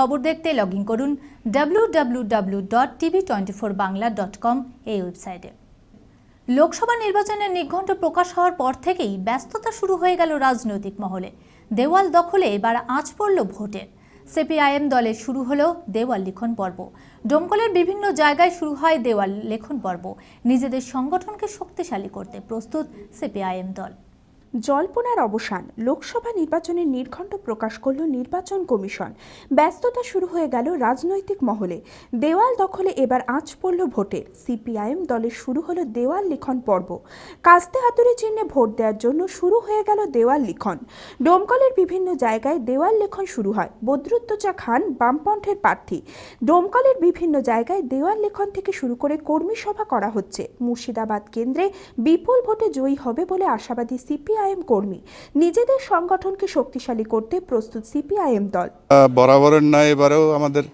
খবর দেখতে log in করুন W dot TV twenty four Bangla dot com এই ওয়েবসাইটে। লোকসভা নির্বাচনের নিঘণ্ট প্রকাশ হওয়ার পর থেকেই ব্যস্ততা শুরু হয়ে গেল রাজনৈতিক মহলে। দেওয়াল দখলে এবার আঁচ পড়ল ভোটের সিপিআইএম দলে শুরু হলো দেওয়াল লিখন পর্ব। ডোমকলের বিভিন্ন জায়গায় শুরু হয় দেওয়াল লেখন পর্ব। নিজেদের সংগঠনকে শক্তিশালী করতে প্রস্তুত সিপিআইএম দল। জল্পনার অবসান। লোকসভা নির্বাচনের নির্ঘণ্ট প্রকাশ করল নির্বাচন কমিশন। ব্যস্ততা শুরু হয়ে গেল রাজনৈতিক মহলে। দেওয়াল দখলে এবার আঁচ পড়ল ভোটের সিপিআইএম দলের শুরু হলো দেওয়াল লিখন পর্ব। কাস্তে হাতুড়ি চিহ্নে ভোট দেওয়ার জন্য শুরু হয়ে গেল দেওয়াল লিখন। ডোমকলের বিভিন্ন জায়গায় দেওয়াল লেখন শুরু হয়। বদরুদ্দোজা খান বামপন্থের প্রার্থী। ডোমকলের বিভিন্ন জায়গায় দেওয়াল লেখন থেকে শুরু করে কর্মী সভা করা হচ্ছে। মুর্শিদাবাদ কেন্দ্রে বিপুল ভোটে জয়ী হবে বলে আশাবাদী সিপিআইএম কর্মী। নিজেদের সংগঠনকে শক্তিশালী করতে প্রস্তুত সিপিআইএম দল। বরাবরের নয় এবারেও আমাদের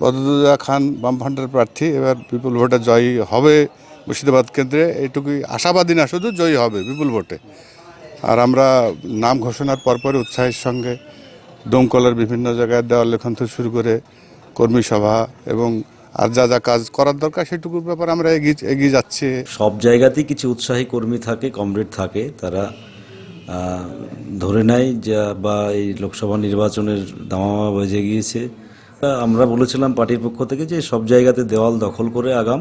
বদরুদ্দোজা খান বামফ্রন্টের প্রার্থী এবার বিপুল ভোটে জয়ী হবে মুর্শিদাবাদ কেন্দ্রে। এইটুকুই আশাবাদী না শুধু জয়ী হবে বিপুল ভোটে। আর আমরা নাম ঘোষণার পরপরই উৎসাহের সঙ্গে দমকলের বিভিন্ন জায়গায় দেওয়াল লেখন থেকে শুরু করে কর্মী সভা এবং আর যা যা কাজ করার দরকার সেটুকুর ব্যাপারে আমরা এগিয়ে এগিয়ে যাচ্ছি। সব জায়গাতেই কিছু উৎসাহী কর্মী থাকে কমরেড থাকে তারা ধরে নেয় যা বা এই লোকসভা নির্বাচনের দামামা বেজে গিয়েছে। আমরা বলেছিলাম পার্টির পক্ষ থেকে যে সব জায়গাতে দেওয়াল দখল করে আগাম।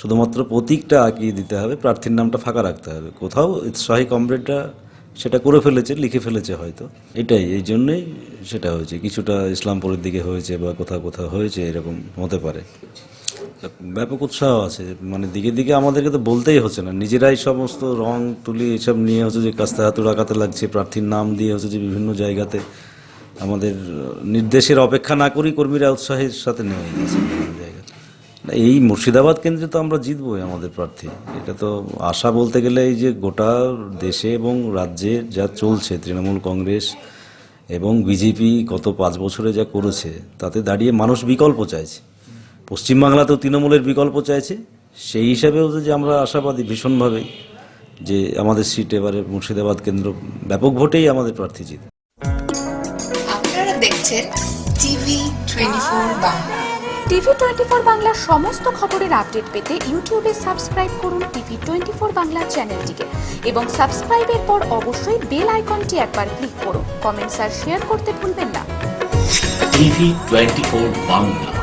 শুধুমাত্র প্রতীকটা আঁকিয়ে দিতে হবে, প্রার্থীর নামটা ফাঁকা রাখতে হবে। কোথাও উৎসাহী কমরেডরা সেটা করে ফেলেছে, লিখে ফেলেছে হয়তো। এটাই, এই জন্যই সেটা হয়েছে। কিছুটা ইসলামপুরের দিকে হয়েছে বা কোথাও কোথাও হয়েছে, এরকম হতে পারে। ব্যাপক উৎসাহ আছে। মানে দিকে দিকে আমাদেরকে তো বলতেই হচ্ছে না। নিজেরাই সমস্ত রং তুলি এসব নিয়ে হচ্ছে যে কাস্তে হাতুর আঁকাতে লাগছে, প্রার্থীর নাম দিয়ে হচ্ছে যে বিভিন্ন জায়গাতে আমাদের নির্দেশের অপেক্ষা না করেই কর্মীরা উৎসাহের সাথে নেমে গেছে বিভিন্ন জায়গায়। এই মুর্শিদাবাদ কেন্দ্রে তো আমরা জিতবই আমাদের প্রার্থী। এটা তো আশা বলতে গেলে এই যে গোটা দেশে এবং রাজ্যে যা চলছে, তৃণমূল কংগ্রেস এবং বিজেপি গত পাঁচ বছরে যা করেছে, তাতে দাঁড়িয়ে মানুষ বিকল্প চাইছে। পশ্চিমবাংলাতেও তৃণমূলের বিকল্প চাইছে। সেই হিসাবেও যে আমরা আশাবাদী ভীষণভাবেই যে আমাদের সিট এবারে মুর্শিদাবাদ কেন্দ্র ব্যাপক ভোটেই আমাদের প্রার্থী জিত। আপনারা দেখছেন TV twenty four Bangla. TV twenty four বাংলার সমস্ত খবরের আপডেট পেতে ইউটিউবে সাবস্ক্রাইব করুন টিভি টোয়েন্টি ফোর বাংলা চ্যানেলটিকে এবং সাবস্ক্রাইবের পর অবশ্যই বেল আইকনটি একবার ক্লিক করুন। কমেন্টস আর শেয়ার করতে ভুলবেন না। TV twenty four Bangla.